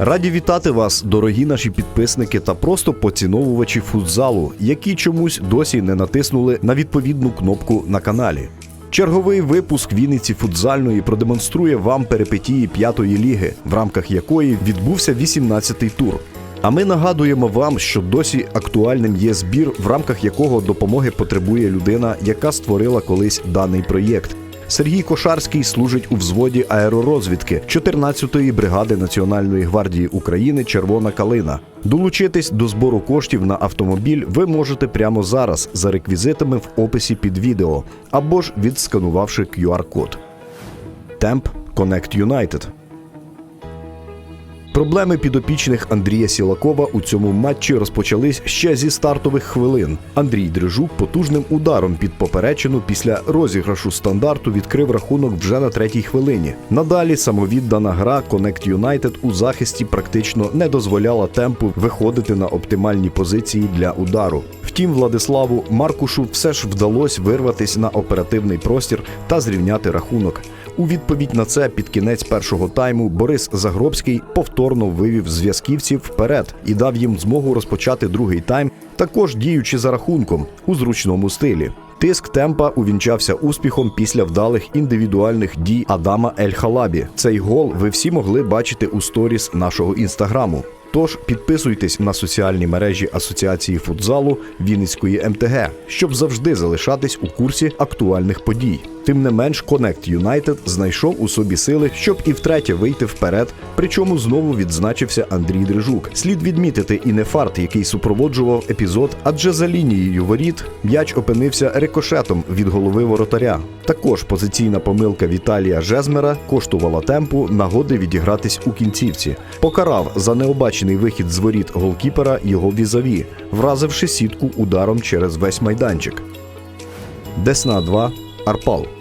Раді вітати вас, дорогі наші підписники та просто поціновувачі футзалу, які чомусь досі не натиснули на відповідну кнопку на каналі. Черговий випуск Вінниці футзальної продемонструє вам перипетії п'ятої ліги, в рамках якої відбувся 18-й тур. А ми нагадуємо вам, що досі актуальним є збір, в рамках якого допомоги потребує людина, яка створила колись даний проєкт. Сергій Кошарський служить у взводі аеророзвідки 14-ї бригади Національної гвардії України Червона калина. Долучитись до збору коштів на автомобіль ви можете прямо зараз за реквізитами в описі під відео або ж відсканувавши QR-код. Темп Connect United Проблеми підопічних Андрія Сілакова у цьому матчі розпочались ще зі стартових хвилин. Андрій Дрижук потужним ударом під поперечину після розіграшу стандарту відкрив рахунок вже на третій хвилині. Надалі самовіддана гра Connect United у захисті практично не дозволяла темпу виходити на оптимальні позиції для удару. Втім, Владиславу Маркушу все ж вдалося вирватися на оперативний простір та зрівняти рахунок. У відповідь на це під кінець першого тайму Борис Загробський повторно вивів зв'язківців вперед і дав їм змогу розпочати другий тайм, також діючи за рахунком у зручному стилі. Тиск темпа увінчався успіхом після вдалих індивідуальних дій Адама Ель Халабі. Цей гол ви всі могли бачити у сторіс нашого інстаграму. Тож підписуйтесь на соціальні мережі Асоціації футзалу Вінницької МТГ, щоб завжди залишатись у курсі актуальних подій. Тим не менш, Connect United знайшов у собі сили, щоб і втретє вийти вперед. Причому знову відзначився Андрій Дрижук. Слід відмітити і не фарт, який супроводжував епізод, адже за лінією воріт м'яч опинився рикошетом від голови воротаря. Також позиційна помилка Віталія Жезмера коштувала темпу нагоди відігратись у кінцівці. Покарав за необачений вихід з воріт голкіпера його візаві, вразивши сітку ударом через весь майданчик. Десна 2 Арпал.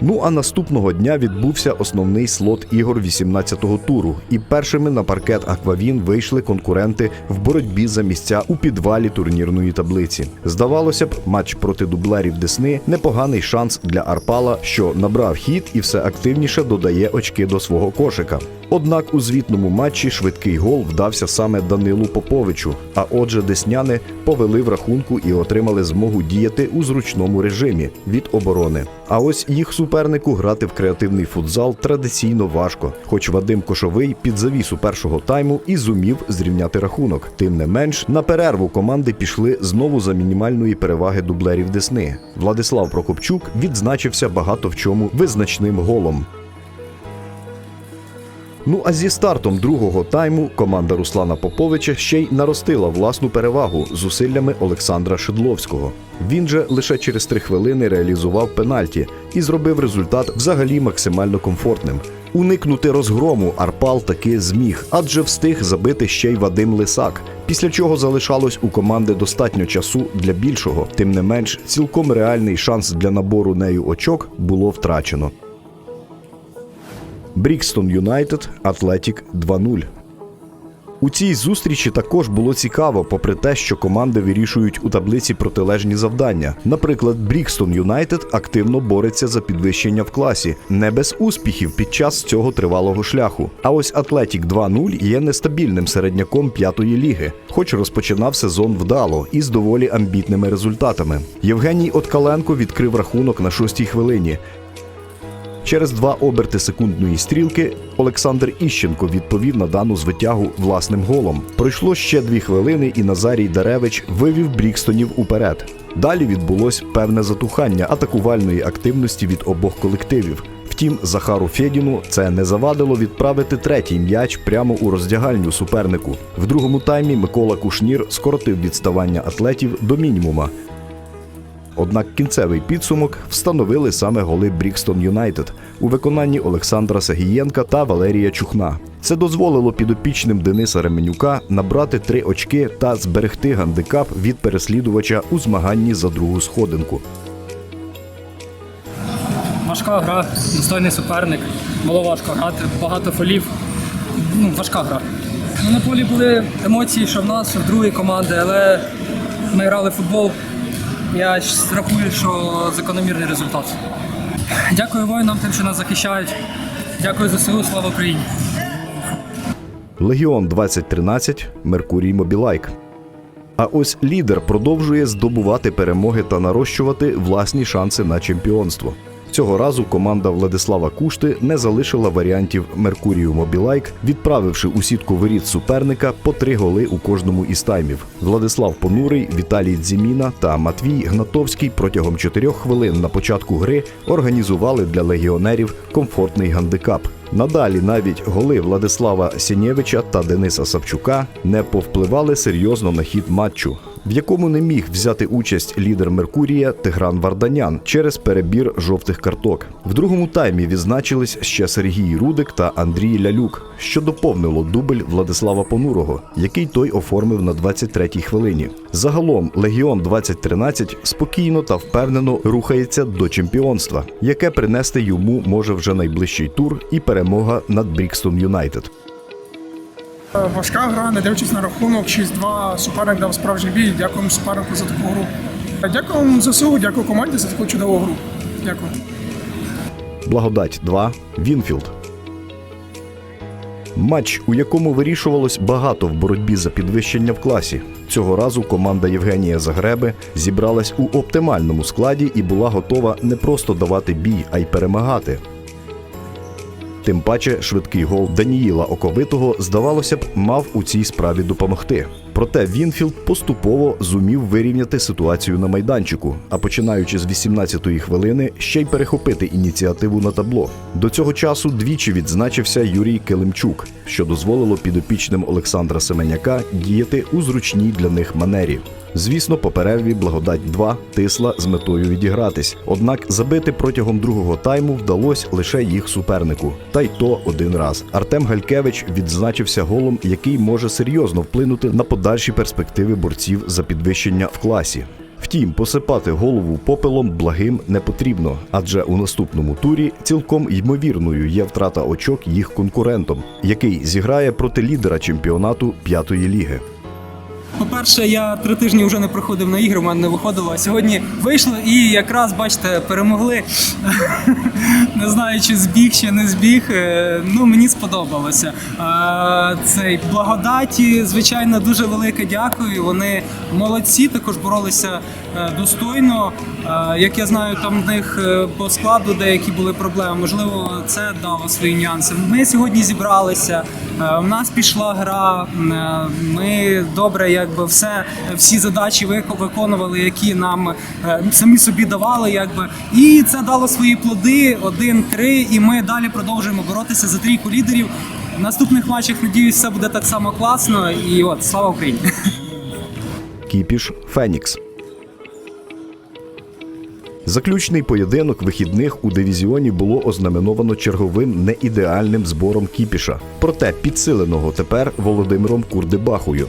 Ну а наступного дня відбувся основний слот ігор 18-го туру, і першими на паркет Аквавін вийшли конкуренти в боротьбі за місця у підвалі турнірної таблиці. Здавалося б, матч проти дублерів Десни непоганий шанс для Арпала, що набрав хід і все активніше додає очки до свого кошика. Однак у звітному матчі швидкий гол вдався саме Данилу Поповичу. А отже, десняни повели в рахунку і отримали змогу діяти у зручному режимі від оборони. А ось їх супернику грати в креативний футзал традиційно важко. Хоч Вадим Кошовий під завісу першого тайму і зумів зрівняти рахунок. Тим не менш, на перерву команди пішли знову за мінімальної переваги дублерів Десни. Владислав Прокопчук відзначився багато в чому визначним голом. Ну а зі стартом другого тайму команда Руслана Поповича ще й наростила власну перевагу зусиллями Олександра Шедловського. Він же лише через три хвилини реалізував пенальті і зробив результат взагалі максимально комфортним. Уникнути розгрому Арпал таки зміг, адже встиг забити ще й Вадим Лисак. Після чого залишалось у команди достатньо часу для більшого. Тим не менш, цілком реальний шанс для набору нею очок було втрачено. Брікстон Юнайтед Атлетік 2-0. У цій зустрічі також було цікаво, попри те, що команди вирішують у таблиці протилежні завдання. Наприклад, Брікстон Юнайтед активно бореться за підвищення в класі, не без успіхів під час цього тривалого шляху. А ось Атлетік 2-0 є нестабільним середняком п'ятої ліги, хоч розпочинав сезон вдало і з доволі амбітними результатами. Євгеній Откаленко відкрив рахунок на шостій хвилині. Через два оберти секундної стрілки Олександр Іщенко відповів на дану звитягу власним голом. Пройшло ще дві хвилини, і Назарій Даревич вивів Брікстонів уперед. Далі відбулось певне затухання атакувальної активності від обох колективів. Втім, Захару Федіну це не завадило відправити третій м'яч прямо у роздягальню супернику. В другому таймі Микола Кушнір скоротив відставання атлетів до мінімума. Однак кінцевий підсумок встановили саме голи Брікстон Юнайтед у виконанні Олександра Сагієнка та Валерія Чухна. Це дозволило підопічним Дениса Ременюка набрати три очки та зберегти гандикап від переслідувача у змаганні за другу сходинку. Важка гра, достойний суперник, було важко грати, багато фолів. Ну, важка гра. Ну, На полі були емоції, що в нас, що в другої команди, але ми грали в футбол. Я страхую, рахую, що закономірний результат. Дякую воїнам тим, що нас захищають. Дякую за силу, слава Україні. Легіон 2013 Меркурій Мобілайк. А ось лідер продовжує здобувати перемоги та нарощувати власні шанси на чемпіонство. Цього разу команда Владислава Кушти не залишила варіантів Меркурію Мобілайк, відправивши у сітку воріт суперника по три голи у кожному із таймів. Владислав Понурий, Віталій Дзіміна та Матвій Гнатовський протягом чотирьох хвилин на початку гри організували для легіонерів комфортний гандикап. Надалі навіть голи Владислава Сінєвича та Дениса Савчука не повпливали серйозно на хід матчу, в якому не міг взяти участь лідер Меркурія Тигран Варданян через перебір жовтих карток. В другому таймі відзначились ще Сергій Рудик та Андрій Лялюк, що доповнило дубль Владислава Понурого, який той оформив на 23-й хвилині. Загалом Легіон 2013 спокійно та впевнено рухається до чемпіонства, яке принести йому може вже найближчий тур і перемога над Брікстон Юнайтед. Важка гра, не дивлячись на рахунок 6-2. Суперник дав справжній бій. Дякуємо супернику за таку гру. Дякуємо ЗСУ, дякую команді за таку чудову гру. Дякую. Благодать 2 Вінфілд. Матч, у якому вирішувалось багато в боротьбі за підвищення в класі. Цього разу команда Євгенія Загреби зібралась у оптимальному складі і була готова не просто давати бій, а й перемагати. Тим паче, швидкий гол Даніїла Оковитого, здавалося б, мав у цій справі допомогти. Проте Вінфілд поступово зумів вирівняти ситуацію на майданчику, а починаючи з 18-ї хвилини, ще й перехопити ініціативу на табло. До цього часу двічі відзначився Юрій Килимчук, що дозволило підопічним Олександра Семеняка діяти у зручній для них манері. Звісно, по перерві благодать 2 тисла з метою відігратись. Однак забити протягом другого тайму вдалося лише їх супернику. Та й то один раз. Артем Галькевич відзначився голом, який може серйозно вплинути на подальші перспективи борців за підвищення в класі. Втім, посипати голову попелом благим не потрібно, адже у наступному турі цілком ймовірною є втрата очок їх конкурентом, який зіграє проти лідера чемпіонату п'ятої ліги. По-перше, я три тижні вже не приходив на ігри, в мене не виходило. А сьогодні вийшло і якраз, бачите, перемогли. Не знаю, чи збіг, чи не збіг. Е, Ну, мені сподобалося. Е, Цей благодаті, звичайно, дуже велике дякую. Вони молодці, також боролися е, достойно. Як я знаю, там в них по складу деякі були проблеми. Можливо, це дало свої нюанси. Ми сьогодні зібралися. У нас пішла гра. Ми добре, якби все, всі задачі вик- виконували, які нам е, самі собі давали, якби. І це дало свої плоди. Один-три, і ми далі продовжуємо боротися за трійку лідерів. В наступних матчах, надіюсь, все буде так само класно. І от слава Україні! Кіпіш Фенікс. Заключний поєдинок вихідних у дивізіоні було ознаменовано черговим неідеальним збором кіпіша, проте підсиленого тепер Володимиром Курдебахою.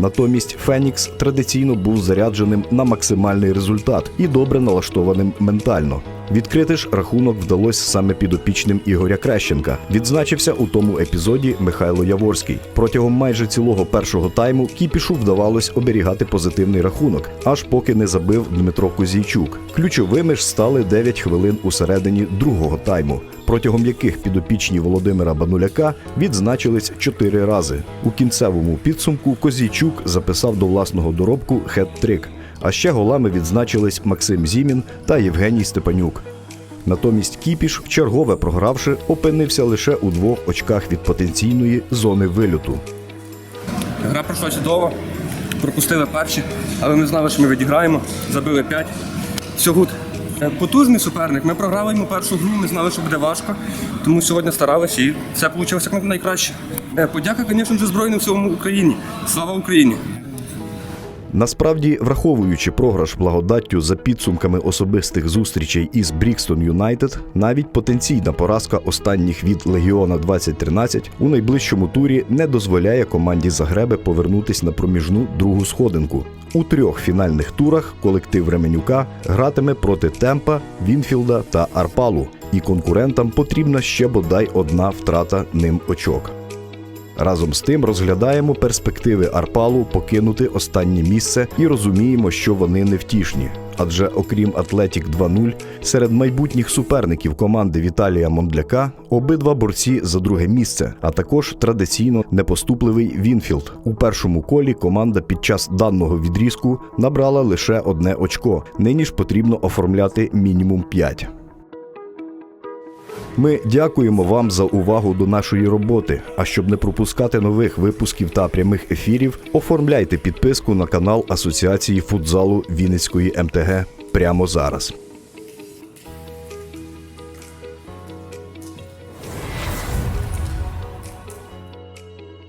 Натомість Фенікс традиційно був зарядженим на максимальний результат і добре налаштованим ментально. Відкрити ж рахунок вдалося саме підопічним Ігоря Крещенка. Відзначився у тому епізоді Михайло Яворський. Протягом майже цілого першого тайму кіпішу вдавалось оберігати позитивний рахунок, аж поки не забив Дмитро Козійчук. Ключовими ж стали 9 хвилин у середині другого тайму, протягом яких підопічні Володимира Бануляка відзначились 4 рази. У кінцевому підсумку Козійчук записав до власного доробку хет-трик. А ще голами відзначились Максим Зімін та Євгеній Степанюк. Натомість Кіпіш, вчергове програвши, опинився лише у двох очках від потенційної зони вильоту. Гра пройшла чудово, пропустили перші, але ми знали, що ми відіграємо, забили 5. Все. Е, Потужний суперник. Ми програли йому першу гру, ми знали, що буде важко, тому сьогодні старалися і все вийшло як найкраще. Е, Подяка, звісно, Збройним силам України. Слава Україні! Насправді, враховуючи програш благодаттю за підсумками особистих зустрічей із Брікстон Юнайтед, навіть потенційна поразка останніх від Легіона 2013 у найближчому турі не дозволяє команді Загреби повернутись на проміжну другу сходинку. У трьох фінальних турах колектив Ременюка гратиме проти Темпа, Вінфілда та Арпалу, і конкурентам потрібна ще бодай одна втрата ним очок. Разом з тим розглядаємо перспективи Арпалу покинути останнє місце і розуміємо, що вони невтішні. Адже окрім Атлетік 2.0, серед майбутніх суперників команди Віталія Мондляка обидва борці за друге місце, а також традиційно непоступливий Вінфілд. У першому колі команда під час даного відрізку набрала лише одне очко. Нині ж потрібно оформляти мінімум 5. Ми дякуємо вам за увагу до нашої роботи. А щоб не пропускати нових випусків та прямих ефірів, оформляйте підписку на канал Асоціації футзалу Вінницької МТГ прямо зараз.